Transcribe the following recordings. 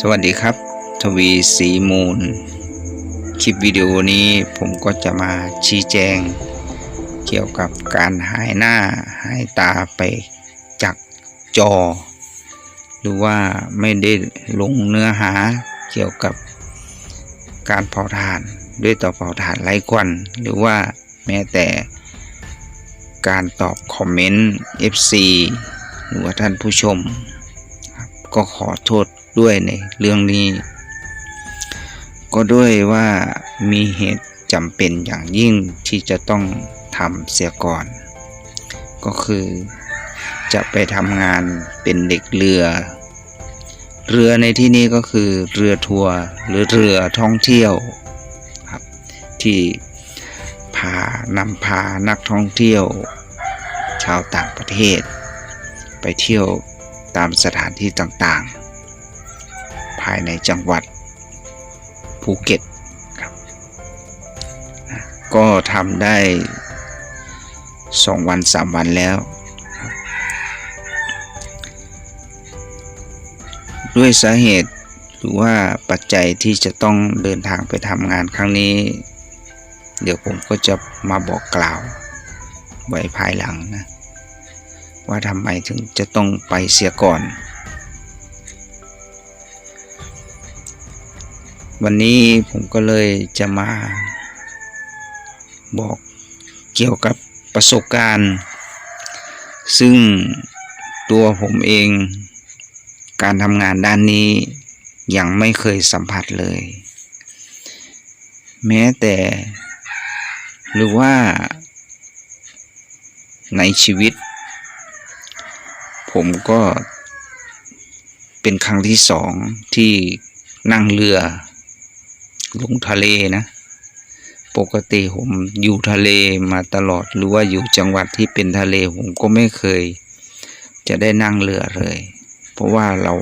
สวัสดีครับ ทวีสีมูล คลิปวิดีโอนี้ผมก็จะมาชี้แจง เกี่ยวกับการหายหน้าหายตาไปจากจอ หรือว่าไม่ได้ลงเนื้อหาเกี่ยวกับการเผาถ่านด้วยต่อเผาถ่านไร้ควัน หรือว่าแม้แต่การตอบคอมเมนต์ FC หรือว่าท่านผู้ชม ก็ขอโทษ ด้วยในเรื่องนี้ ก็ด้วยว่ามีเหตุจำเป็นอย่างยิ่งที่จะต้องทำเสียก่อน ก็คือจะไปทำงานเป็นเด็กเรือ เรือในที่นี้ก็คือเรือทัวร์หรือเรือท่องเที่ยวครับที่พานำพานักท่องเที่ยว ชาวต่างประเทศ ไปเที่ยวตามสถานที่ต่างๆ ภายในจังหวัดภูเก็ตครับก็ทำได้สองวันสามวันแล้วด้วยสาเหตุหรือว่าปัจจัยที่จะต้องเดินทางไปทำงานครั้งนี้ เดี๋ยวผมก็จะมาบอกกล่าว ไว้ภายหลังนะ ว่าทำไมถึงจะต้องไปเสียก่อน วันนี้ผมก็เลยจะมาบอกเกี่ยวกับประสบการณ์ ซึ่งตัวผมเอง การทำงานด้านนี้ยังไม่เคยสัมผัสเลย แม้แต่ หรือว่า ในชีวิต ผมก็เป็นครั้งที่สองที่นั่งเรือ ลงทะเลนะ ปกติผมอยู่ทะเลมาตลอดหรือว่าอยู่จังหวัดที่เป็นทะเลผมก็ไม่เคย จะได้นั่งเรือเลย เพราะว่าเรา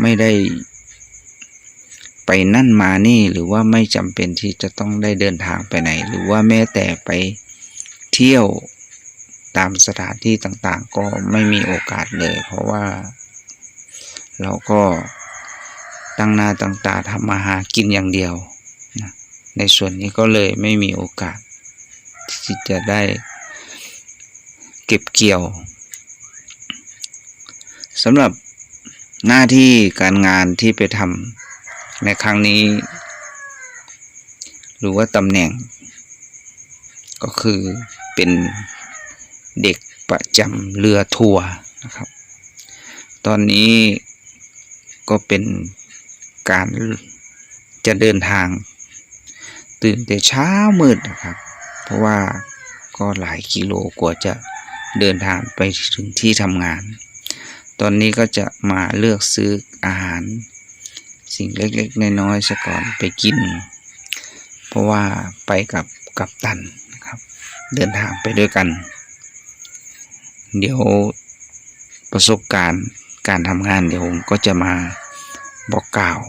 ไม่ได้ไปนั่นมานี่หรือว่าไม่จำเป็นที่จะต้องได้เดินทางไปไหน หรือว่าแม้แต่ไปเที่ยวตามสถานที่ต่างๆ ก็ไม่มีโอกาสเลย เพราะว่าเราก็ ตั้งหน้าตั้งตาทำมาหากินอย่างเดียวนะในส่วนนี้ก็เลยไม่มีโอกาส ที่จะได้เก็บเกี่ยวสำหรับหน้าที่การงานที่ไปทำในครั้งนี้ หรือว่าตำแหน่ง ก็คือเป็นเด็กประจำเรือทัวร์นะครับ ตอนนี้ก็เป็น การจะเดินทาง ตื่นแต่เช้ามืดนะครับ เพราะว่าก็หลายกิโลกว่าจะเดินทางไปถึงที่ทำงาน ตอนนี้ก็จะมาเลือกซื้ออาหาร สิ่งเล็กๆน้อยๆซะก่อนไปกิน เพราะว่าไปกับกับตันนะครับ เดินทางไปด้วยกัน เดี๋ยวประสบการณ์การทำงานเดี๋ยวผมก็จะมา บอกกล่าว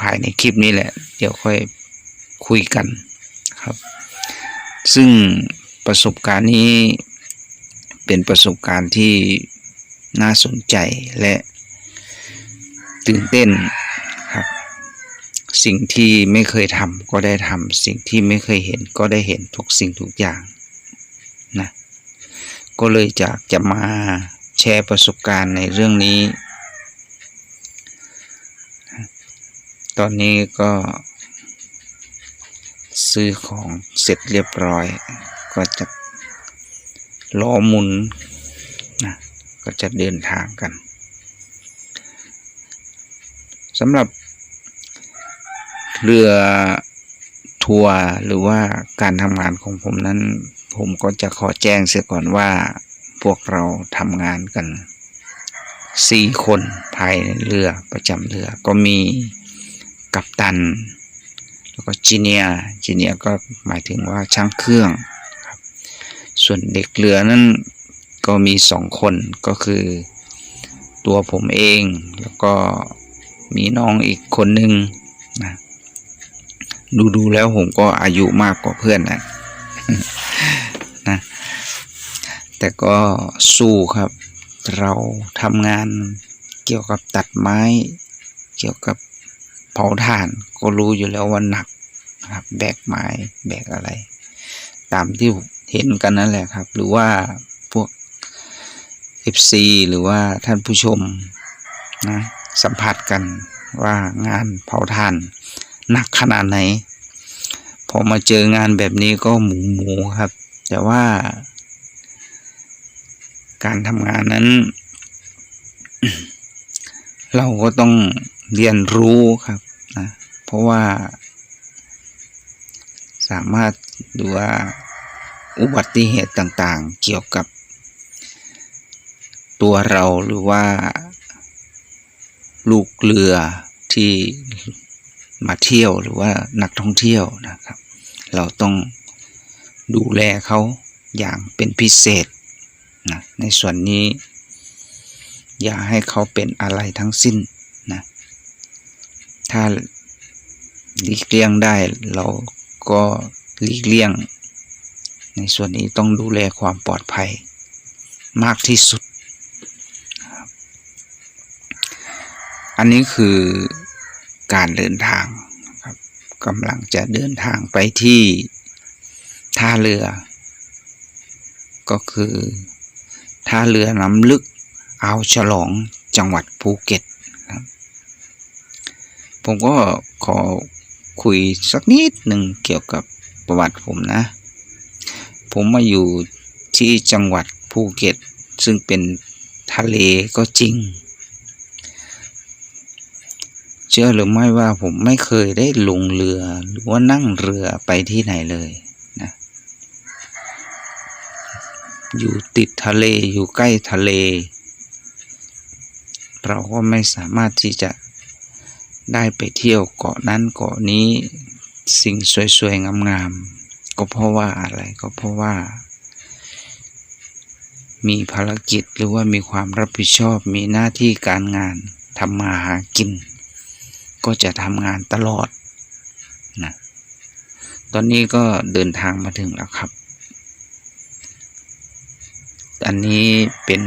ภายในคลิปนี้แหละ เดี๋ยวค่อยคุยกันครับ ซึ่งประสบการณ์นี้เป็นประสบการณ์ที่น่าสนใจและตื่นเต้นครับ สิ่งที่ไม่เคยทำก็ได้ทำสิ่งที่ไม่เคยเห็นก็ได้เห็นทุกสิ่งทุกอย่างนะก็เลยจะจะมาแชร์ประสบการณ์ในเรื่องนี้ ตอนนี้ก็ซื้อของเสร็จเรียบร้อย ก็จะล้อหมุนนะก็จะเดินทางกันสำหรับเรือทัวร์หรือว่าการทำงานของผมนั้น ผมก็จะขอแจ้งเสียก่อนว่าพวกเราทำงานกันสี่คนภายในเรือประจำเรือก็มี กัปตัน แล้วก็จีเนียจีเนียก็หมายถึงว่าช่างเครื่องครับส่วนเด็กเรือนั้นก็มีสองคนก็คือตัวผมเองแล้วก็มีน้องอีกคนหนึ่งนะดูดูแล้วผมก็อายุมากกว่าเพื่อนนะนะแต่ก็สู้ครับ เราทำงานเกี่ยวกับตัดไม้ เกี่ยวกับ เผาถ่านก็รู้อยู่แล้วว่าหนักนะครับ แบกไม้แบกอะไร ตามที่เห็นกันนั่นแหละครับ หรือว่าพวก FC หรือว่าท่านผู้ชมนะสัมผัสกันว่างานเผาถ่านหนักขนาดไหน พอมาเจองานแบบนี้ก็หมูหมูครับ แต่ว่า การทำงานนั้น เราก็ต้องเรียนรู้ครับ นะเพราะว่า สามารถดูว่าอุบัติเหตุต่างๆ เกี่ยวกับ ตัวเราหรือว่า ลูกเรือที่มาเที่ยวหรือว่านักท่องเที่ยวนะครับ เราต้องดูแลเขาอย่างเป็นพิเศษนะในส่วนนี้ อย่าให้เขาเป็นอะไรทั้งสิ้นนะ ถ้าหลีกเลี่ยงได้เราก็หลีกเลี่ยง ในส่วนนี้ต้องดูแลความปลอดภัยมากที่สุด อันนี้คือการเดินทางครับกำลังจะเดินทางไปที่ท่าเรือ ก็คือท่าเรือน้ำลึกอ่าวฉลองจังหวัดภูเก็ต ผมก็ขอคุยสักนิดหนึ่งเกี่ยวกับประวัติผมนะ ผมมาอยู่ที่จังหวัดภูเก็ต ซึ่งเป็นทะเลก็จริง เชื่อหรือไม่ว่าผมไม่เคยได้ลงเรือหรือว่านั่งเรือไปที่ไหนเลยนะอยู่ติดทะเลอยู่ใกล้ทะเล เราก็ไม่สามารถที่จะ ได้ไปเที่ยวเกาะนั้นเกาะนี้สิ่งสวยๆงามๆก็เพราะว่าอะไรก็เพราะว่า มีภารกิจหรือว่ามีความรับผิดชอบมีหน้าที่การงานทำมาหากิน ก็จะทำงานตลอดนะตอนนี้ก็เดินทางมาถึงแล้วครับ อันนี้เป็น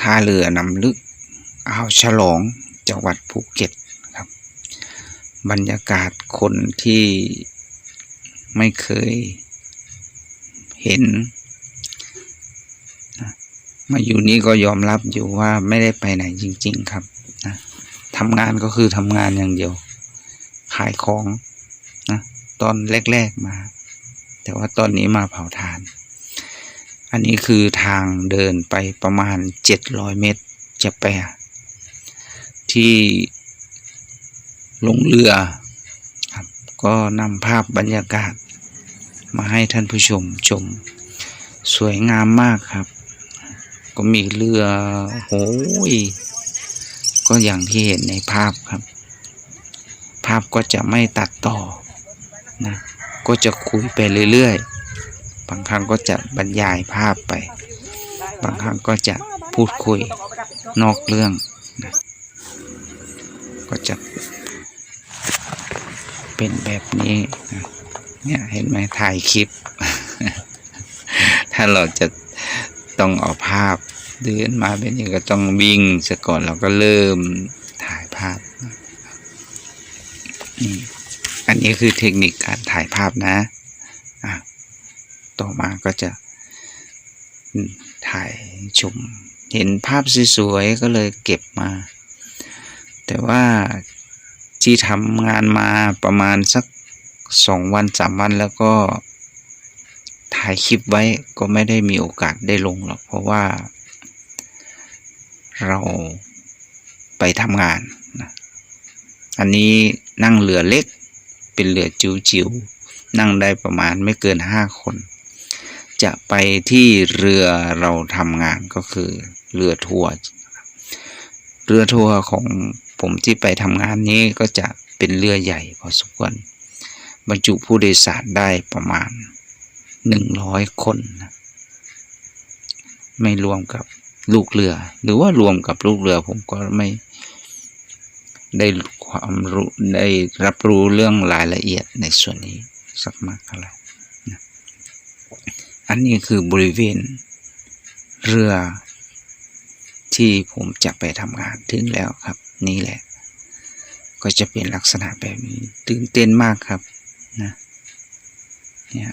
ท่าเรือนำลึกอ่าวฉลอง จังหวัดภูเก็ตครับ บรรยากาศคนที่ไม่เคยเห็น มาอยู่นี่ก็ยอมรับอยู่ว่าไม่ได้ไปไหนจริง ๆ ครับนะทำงานก็คือทำงานอย่างเดียว ขายของนะตอนแรก ๆ มา แต่ว่าตอนนี้มาเผาถ่าน อันนี้คือทางเดินไปประมาณ 700 เมตร จะไป ที่ลงเรือครับก็นำภาพบรรยากาศ มาให้ท่านผู้ชมชม สวยงามมากครับ ก็มีเรือโหยก็อย่างที่เห็นในภาพครับ ภาพก็จะไม่ตัดต่อนะก็จะคุยไปเรื่อยๆ บางครั้งก็จะบรรยายภาพไป บางครั้งก็จะพูดคุยนอกเรื่องนะ ก็จะเป็นแบบนี้ เนี่ยเห็นไหมถ่ายคลิป ถ้าเราจะต้องเอาภาพเดินมาแบบนี้ก็ต้องวิ่งซะก่อนเราก็เริ่มถ่ายภาพอันนี้คือเทคนิคการถ่ายภาพนะอะต่อมาก็จะถ่ายชม เห็นภาพสวยๆก็เลยเก็บมา แต่ว่าที่ทำงานมาประมาณสักสองวันสามวันแล้วก็ถ่ายคลิปไว้ก็ไม่ได้มีโอกาสได้ลงหรอก เพราะว่า เราไปทำงานนะอันนี้นั่งเรือเล็ก เป็นเรือจิ๋วๆนั่งได้ประมาณไม่เกินห้าคน จะไปที่เรือเราทำงานก็คือเรือทัวร์เรือทัวร์ของ ผมที่ไปทำงานนี้ก็จะเป็นเรือใหญ่พอสมควรบรรจุผู้โดยสารได้ประมาณหนึ่งร้อยคน ไม่รวมกับลูกเรือ หรือว่ารวมกับลูกเรือผมก็ไม่ได้ความรู้ได้รับรู้เรื่องรายละเอียดในส่วนนี้สักมากเท่าไหร่อันนี้คือบริเวณเรือที่ผมจะไปทำงานถึงแล้วครับ นี่แหละ ก็จะเป็นลักษณะแบบนี้ตื่นเต้นมากครับนะเนี่ย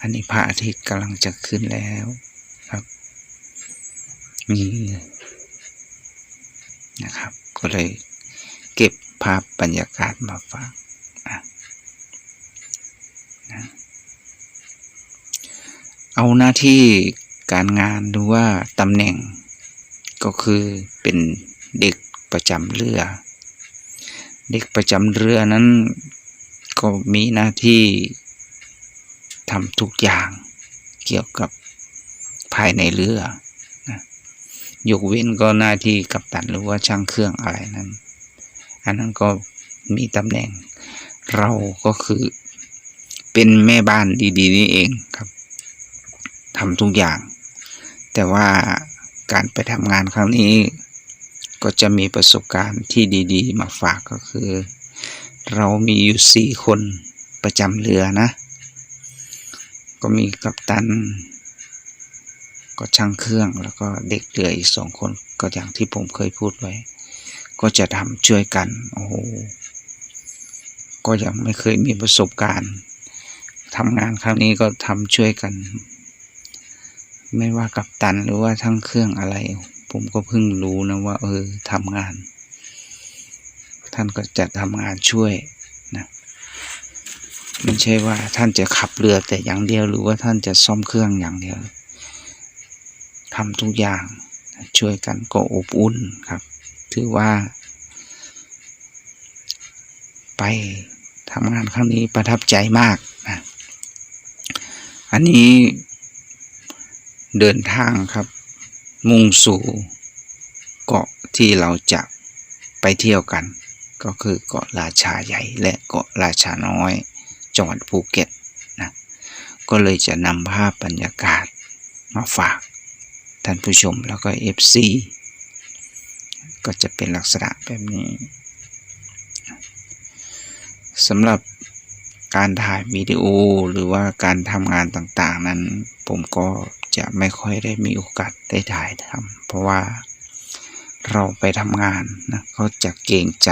อันนี้พระอาทิตย์กำลังจะขึ้นแล้วครับนี่นะครับ ก็เลยเก็บภาพบรรยากาศมาฝากนะเอาหน้าที่การงานดูว่าตำแหน่งก็คือเป็นเด็ก ประจำเรือ เด็กประจำเรือนั้นก็มีหน้าที่ทำทุกอย่างเกี่ยวกับภายในเรือนะยกเว้นก็หน้าที่กัปตันหรือว่าช่างเครื่องอะไรนั้น อันนั้นก็มีตำแหน่งเราก็คือเป็นแม่บ้านดี ๆ นี่เองครับทำทุกอย่าง แต่ว่าการไปทำงานครั้งนี้ ก็จะมีประสบการณ์ที่ดีๆ มาฝากก็คือ เรามีอยู่สี่คนประจำเรือนะ ก็มีกัปตัน ก็ช่างเครื่องแล้วก็เด็กเรืออีกสองคน ก็อย่างที่ผมเคยพูดไว้ ก็จะทำช่วยกัน โอ้โห ก็ยังไม่เคยมีประสบการณ์ทำงานครั้งนี้ก็ทำช่วยกัน ไม่ว่ากับตันหรือว่าทั้งเครื่องอะไร ผมก็เพิ่งรู้นะว่า เออทำงาน ท่านก็จะทำงานช่วยนะไม่ใช่ว่าท่านจะขับเรือแต่อย่างเดียว หรือว่าท่านจะซ่อมเครื่องอย่างเดียวทำทุกอย่างช่วยกันก็อบอุ่นครับ ถือว่า ไปทำงานครั้งนี้ประทับใจมากนะอันนี้เดินทางครับ มุ่งสู่เกาะที่เราจะไปเที่ยวกัน ก็คือเกาะราชาใหญ่และเกาะราชาน้อยจังหวัดภูเก็ตนะก็เลยจะนำภาพบรรยากาศมาฝากท่านผู้ชมแล้วก็ FC ก็จะเป็นลักษณะแบบนี้สำหรับการถ่ายวิดีโอหรือว่าการทำงานต่างๆ นั้นผมก็ จะไม่ค่อยได้มีโอกาสได้ถ่ายทำเพราะว่าเราไปทำงานนะก็จะเกรงใจ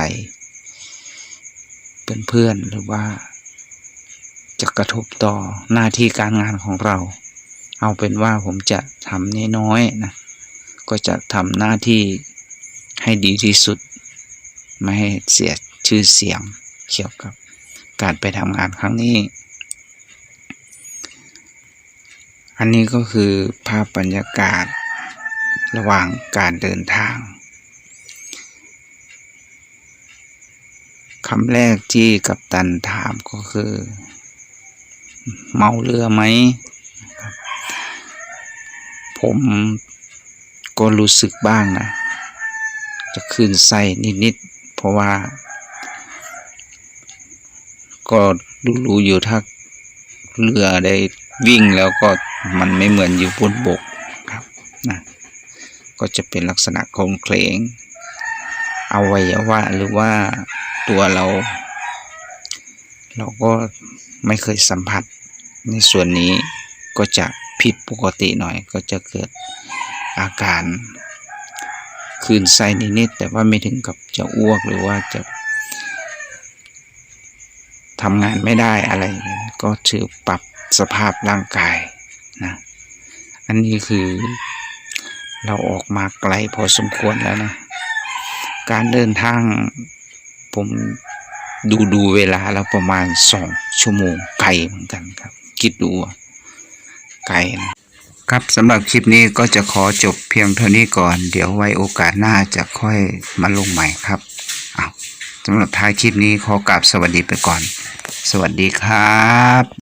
เพื่อนๆหรือว่า จะกระทบต่อหน้าที่การงานของเรา เอาเป็นว่าผมจะทำน้อยๆนะก็จะทำหน้าที่ให้ดีที่สุด ไม่ให้เสียชื่อเสียงเกี่ยวกับการไปทำงานครั้งนี้ อันนี้ก็คือภาพบรรยากาศระหว่างการเดินทางคำแรกที่กัปตันถามก็คือ เมาเรือไหม ผมก็รู้สึกบ้างนะ จะขึ้นไส้นิด ๆ เพราะว่า ก็รู้ ๆ อยู่ถ้าเรือได้วิ่งแล้วก็ มันไม่เหมือนอยู่บนบกครับนะก็จะเป็นลักษณะโครงเคลงอวัยวะหรือว่าตัวเรา เราก็ไม่เคยสัมผัสในส่วนนี้ก็จะผิดปกติหน่อยก็จะเกิดอาการคลื่นไส้นิดๆแต่ว่าไม่ถึงกับจะอ้วกหรือว่าจะทำงานไม่ได้อะไร ก็ถือปรับสภาพร่างกายนะอั นนี้คือ เราออกมาไกลพอสมควรแล้วนะ การเดินทางผมดูดูเวลาแล้วประมาณสองชั่วโมงไกลเหมือนกันครับ คิดดูว่าไกลนะครับสำหรับคลิปนี้ก็จะขอจบเพียงเท่านี้ก่อน เดี๋ยวไว้โอกาสหน้าจะค่อยมาลงใหม่ครับอาสำหรับท้ายคลิปนี้ขอกราบสวัสดีไปก่อน สวัสดีครับ